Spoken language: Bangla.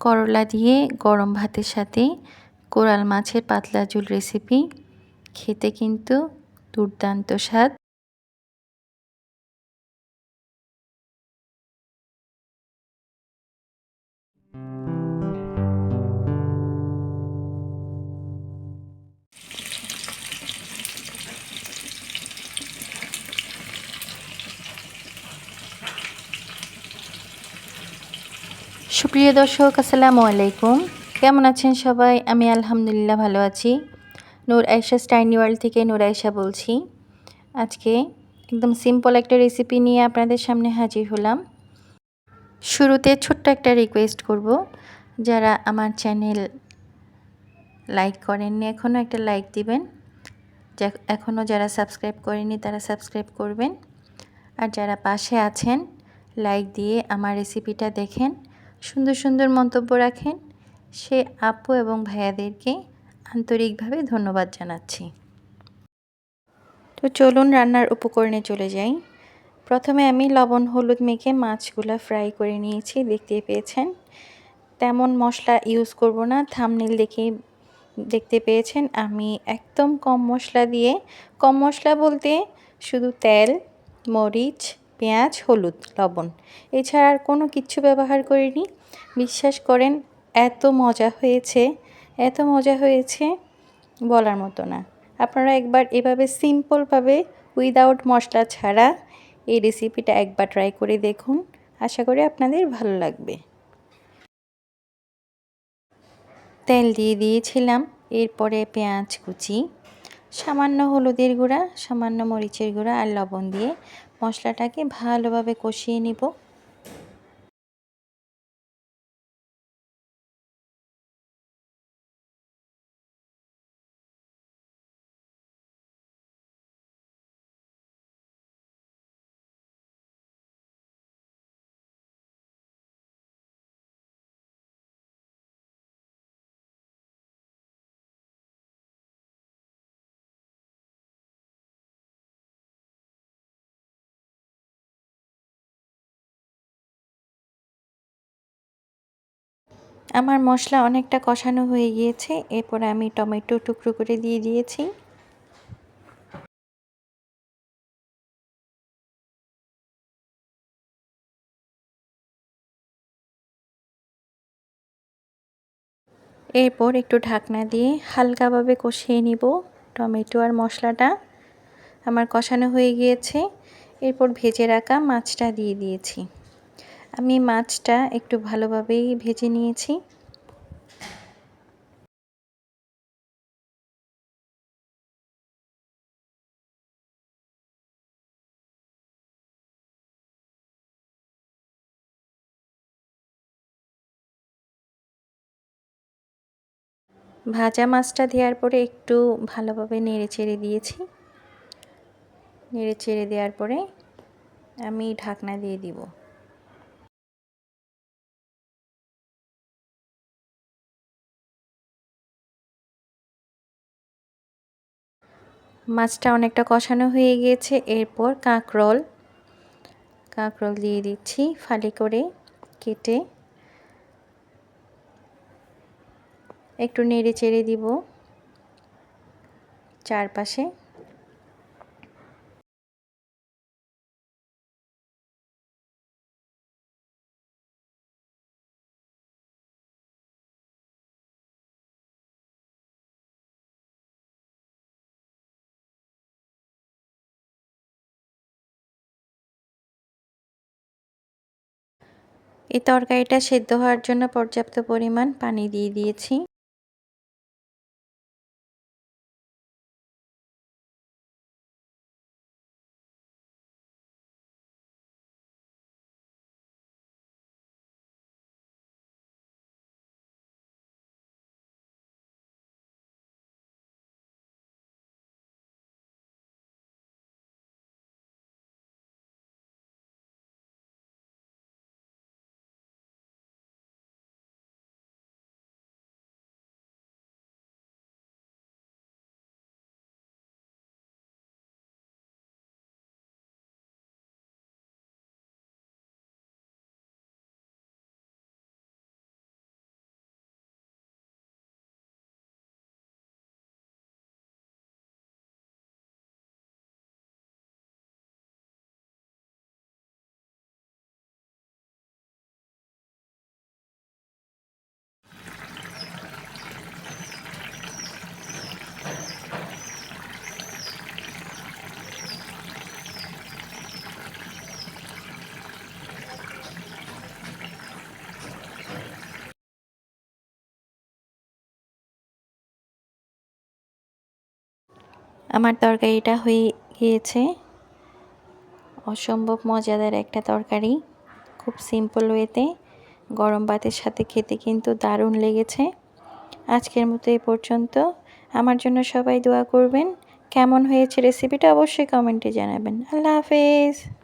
করলা দিয়ে গরম ভাতের সাথে কোরাল মাছের পাতলা ঝুল রেসিপি খেতে কিন্তু দুর্দান্ত স্বাদ। সুপ্রিয় দর্শক, আসসালামু আলাইকুম। কেমন আছেন সবাই? আমি আলহামদুলিল্লাহ ভালো আছি। নূর আয়সা স্টাইনি ওয়ার্ল্ড থেকে নূর আয়সা বলছি। আজকে একদম সিম্পল একটা রেসিপি নিয়ে আপনাদের সামনে হাজির হলাম। শুরুতে ছোট্ট একটা রিকোয়েস্ট করব। যারা আমার চ্যানেল লাইক করেননি, এখনও একটা লাইক দিবেন। এখনও যারা সাবস্ক্রাইব করেনি তারা সাবস্ক্রাইব করবেন। আর যারা পাশে আছেন লাইক দিয়ে আমার রেসিপিটা দেখেন। সুন্দর সুন্দর মন্তব্য রাখেন। সে আপু এবং ভাইয়াদেরকে আন্তরিকভাবে ধন্যবাদ জানাচ্ছি। তো চলুন রান্নার উপকরণে চলে যাই। প্রথমে আমি লবণ হলুদ মেখে মাছগুলো ফ্রাই করে নিয়েছি দেখতে পেয়েছেন। তেমন মশলা ইউজ করব না, থামনিল দেখে দেখতে পেয়েছেন। আমি একদম কম মশলা দিয়ে, কম মশলা বলতে শুধু তেল, মরিচ পেঁয়াজ, হলুদ, লবণ। এছাড়া আর কোনো কিছু ব্যবহার করিনি। বিশ্বাস করেন, এত মজা হয়েছে, এত মজা হয়েছে বলার মতো না। আপনারা একবার এভাবে সিম্পলভাবে উইদাউট মশলা ছাড়া এই রেসিপিটা একবার ট্রাই করে দেখুন। আশা করি আপনাদের ভালো লাগবে। তেল দিয়ে দিয়েছিলাম, এরপরে পেঁয়াজ কুচি, সামান্য হলুদের গুঁড়া, সামান্য মরিচের গুঁড়া আর লবণ দিয়ে মশলাটাকে ভালোভাবে কষিয়ে নিব। আমার মশলা অনেকটা কষানো হয়ে গিয়েছে, এরপরে আমি টমেটো টুকরো করে দিয়ে দিয়েছি। এরপর একটু ঢাকনা দিয়ে হালকাভাবে কষিয়ে নিব টমেটো আর মশলাটা। আমার কষানো হয়ে গিয়েছে, এরপর ভেজে রাখা মাছটা দিয়ে দিয়েছি। আমি মাছটা একটু ভালোভাবেই ভেজে নিয়েছি। ভাজা মাছটা দেওয়ার পরে একটু ভালোভাবে নেড়ে চেড়ে দিয়েছি। নেড়ে চেড়ে দেওয়ার পরে আমি ঢাকনা দিয়ে দিব। মাছটা অনেকটা কষানো হয়ে গিয়েছে। এরপর কাঁকরোল কাঁকরোল দিয়ে দিচ্ছি ফালি করে কেটে। একটু নেড়ে চেড়ে দিব চারপাশে। এই তরকারিটা সেদ্ধ হওয়ার জন্য পর্যাপ্ত পরিমাণ পানি দিয়ে দিয়েছি। আমার তরকারিটা হয়ে গিয়েছে। অসম্ভব মজাদার একটা তরকারি। খুব সিম্পল ওয়েতে গরম ভাতের সাথে খেতে কিন্তু দারুণ লেগেছে। আজকের মতো এ পর্যন্ত। আমার জন্য সবাই দোয়া করবেন। কেমন হয়েছে রেসিপিটা অবশ্যই কমেন্টে জানাবেন। আল্লাহ হাফেজ।